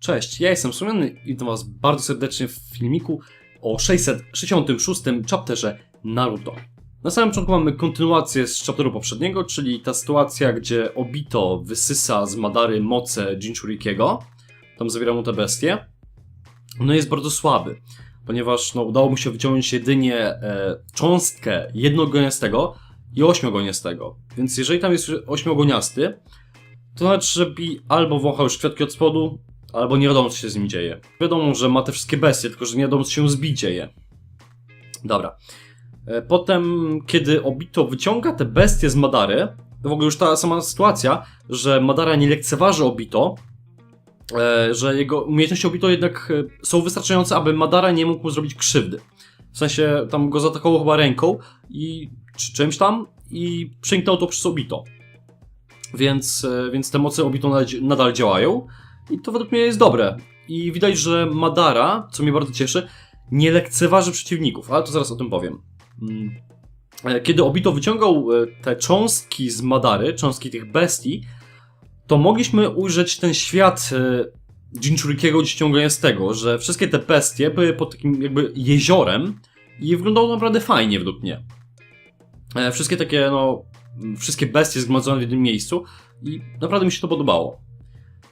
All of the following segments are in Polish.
Cześć, ja jestem Sumiony i witam was bardzo serdecznie w filmiku o 666 chapterze Naruto. Na samym początku mamy kontynuację z chapteru poprzedniego, czyli ta sytuacja, gdzie Obito wysysa z Madary moce Jinchurikiego. Tam zawiera mu te bestie. No jest bardzo słaby, ponieważ no, udało mu się wyciągnąć jedynie e, cząstkę jednogoniastego i ośmiogoniastego. Więc jeżeli tam jest ośmiogoniasty, to znaczy, że albo wąchał już kwiatki od spodu, albo nie wiadomo, co się z nim dzieje. Wiadomo, że ma te wszystkie bestie, tylko że nie wiadomo, co się z dzieje. Dobra. E, Potem, kiedy Obito wyciąga te bestie z Madary, to w ogóle już ta sama sytuacja, że Madara nie lekceważy Obito, e, że jego umiejętności Obito jednak e, są wystarczające, aby Madara nie mógł mu zrobić krzywdy. W sensie, tam go zaatakował chyba ręką i czy czymś tam i przeniknął to przez Obito. Więc, więc te moce Obito nadal działają i to według mnie jest dobre. I widać, że Madara, co mnie bardzo cieszy, nie lekceważy przeciwników, ale to zaraz o tym powiem. Mm. E, Kiedy Obito wyciągał e, te cząstki z Madary, cząstki tych bestii, to mogliśmy ujrzeć ten świat e, Jinchurikiego ściągającego, że wszystkie te bestie były pod takim jakby jeziorem i wyglądało naprawdę fajnie według mnie. E, Wszystkie takie, no, wszystkie bestie zgromadzone w jednym miejscu i naprawdę mi się to podobało.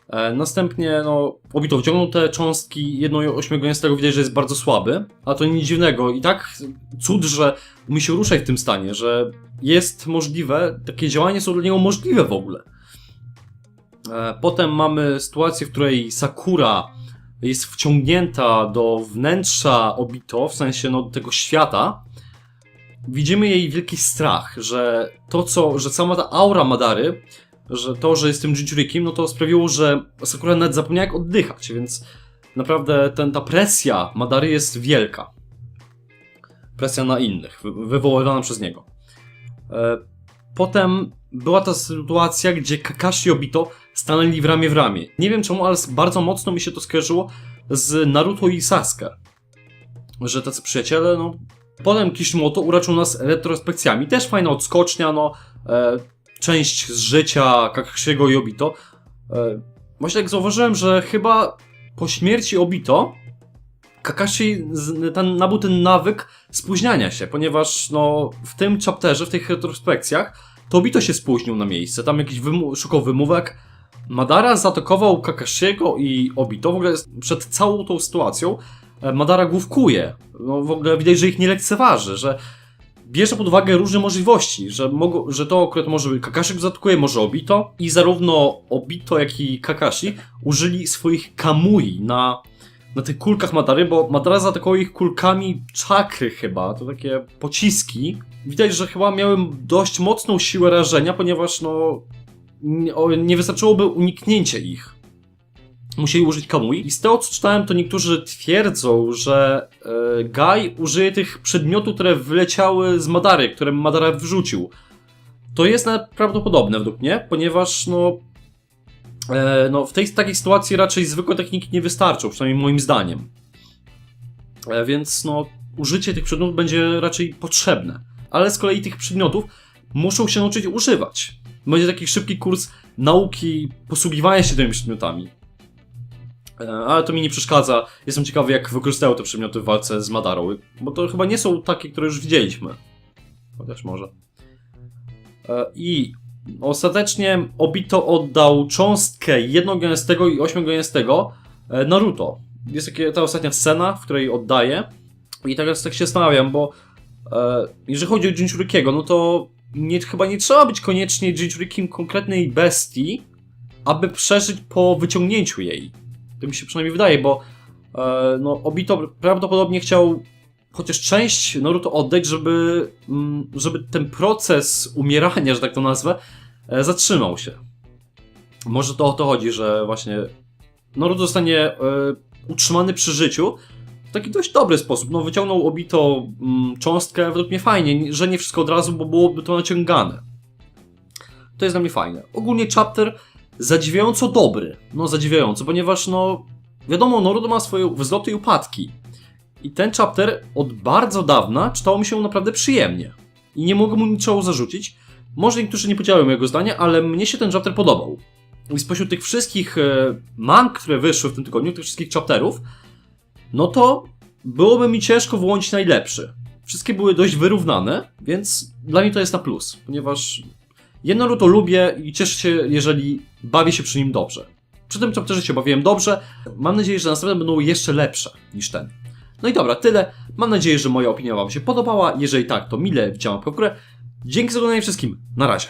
E, Następnie, no, Obito wyciągnął te cząstki jedno ośmiogoniastego, widać, że jest bardzo słaby, a to nic dziwnego. I tak cud, że umie się ruszać w tym stanie, że jest możliwe, takie działania są dla niego możliwe w ogóle. E, Potem mamy sytuację, w której Sakura jest wciągnięta do wnętrza Obito, w sensie no, tego świata. Widzimy jej wielki strach, że to co, że sama ta aura Madary, że to, że jest tym Jinchurikiem, no to sprawiło, że Sakura nawet zapomniała jak oddychać, więc naprawdę ten, ta presja Madary jest wielka. Presja na innych, wy- wywoływana przez niego. E, Potem była ta sytuacja, gdzie Kakashi i Obito stanęli w ramię w ramię. Nie wiem czemu, ale bardzo mocno mi się to skojarzyło z Naruto i Sasuke. Że tacy przyjaciele, no... Potem Kishimoto uraczył nas retrospekcjami. Też fajna odskocznia, no... E, część z życia Kakashiego i Obito. E, właśnie tak zauważyłem, że chyba po śmierci Obito Kakashi ten, nabył ten nawyk spóźniania się, ponieważ no, w tym chapterze, w tych retrospekcjach, to Obito się spóźnił na miejsce. Tam jakiś wymu- szukał wymówek. Madara zaatakował Kakashiego i Obito. W ogóle przed całą tą sytuacją e, Madara główkuje. No, w ogóle widać, że ich nie lekceważy, że bierze pod uwagę różne możliwości, że, że to akurat może Kakashi go zaatakuje, może Obito. I zarówno Obito, jak i Kakashi użyli swoich kamui na, na tych kulkach Madary, bo Madara zaatakował ich kulkami czakry chyba, to takie pociski. Widać, że chyba miałem dość mocną siłę rażenia, ponieważ no nie wystarczyłoby uniknięcie ich. Musieli użyć kamui. I z tego co czytałem, to niektórzy twierdzą, że e, Guy użyje tych przedmiotów, które wyleciały z Madary, które Madara wrzucił. To jest prawdopodobne według mnie, ponieważ no, e, no w tej takiej sytuacji raczej zwykłe techniki nie wystarczą, przynajmniej moim zdaniem. E, więc no, użycie tych przedmiotów będzie raczej potrzebne. Ale z kolei tych przedmiotów muszą się nauczyć używać. Będzie taki szybki kurs nauki posługiwania się tymi przedmiotami. E, Ale to mi nie przeszkadza. Jestem ciekawy, jak wykorzystają te przedmioty w walce z Madarą. Bo to chyba nie są takie, które już widzieliśmy. Chociaż może. E, I ostatecznie Obito oddał cząstkę jednogoniastego i ośmiogoniastego e, Naruto. Jest takie, ta ostatnia scena, w której oddaje. I teraz tak się zastanawiam, bo jeżeli chodzi o Jinchurikiego, no to nie, chyba nie trzeba być koniecznie Jinchurikiem konkretnej bestii, aby przeżyć po wyciągnięciu jej. To mi się przynajmniej wydaje, bo e, no, Obito prawdopodobnie chciał chociaż część Naruto oddać, żeby, mm, żeby ten proces umierania, że tak to nazwę, e, zatrzymał się. Może to o to chodzi, że właśnie Naruto zostanie e, utrzymany przy życiu taki dość dobry sposób. No, wyciągnął Obito mm, cząstkę, według mnie fajnie, że nie wszystko od razu, bo byłoby to naciągane. To jest dla mnie fajne. Ogólnie chapter zadziwiająco dobry. No, zadziwiająco, ponieważ no, wiadomo, Naruto ma swoje wzloty i upadki. I ten chapter od bardzo dawna czytało mi się naprawdę przyjemnie. I nie mogę mu niczego zarzucić. Może niektórzy nie podzielają mojego zdania, ale mnie się ten chapter podobał. I spośród tych wszystkich e, mang, które wyszły w tym tygodniu, tych wszystkich chapterów, no to byłoby mi ciężko wyłonić najlepszy. Wszystkie były dość wyrównane, więc dla mnie to jest na plus, ponieważ jedno Naruto lubię i cieszę się, jeżeli bawię się przy nim dobrze. Przy tym chapterze się bawiłem dobrze. Mam nadzieję, że następne będą jeszcze lepsze niż ten. No i dobra, tyle. Mam nadzieję, że moja opinia Wam się podobała. Jeżeli tak, to mile widziałam w. Dzięki za oglądanie wszystkim. Na razie.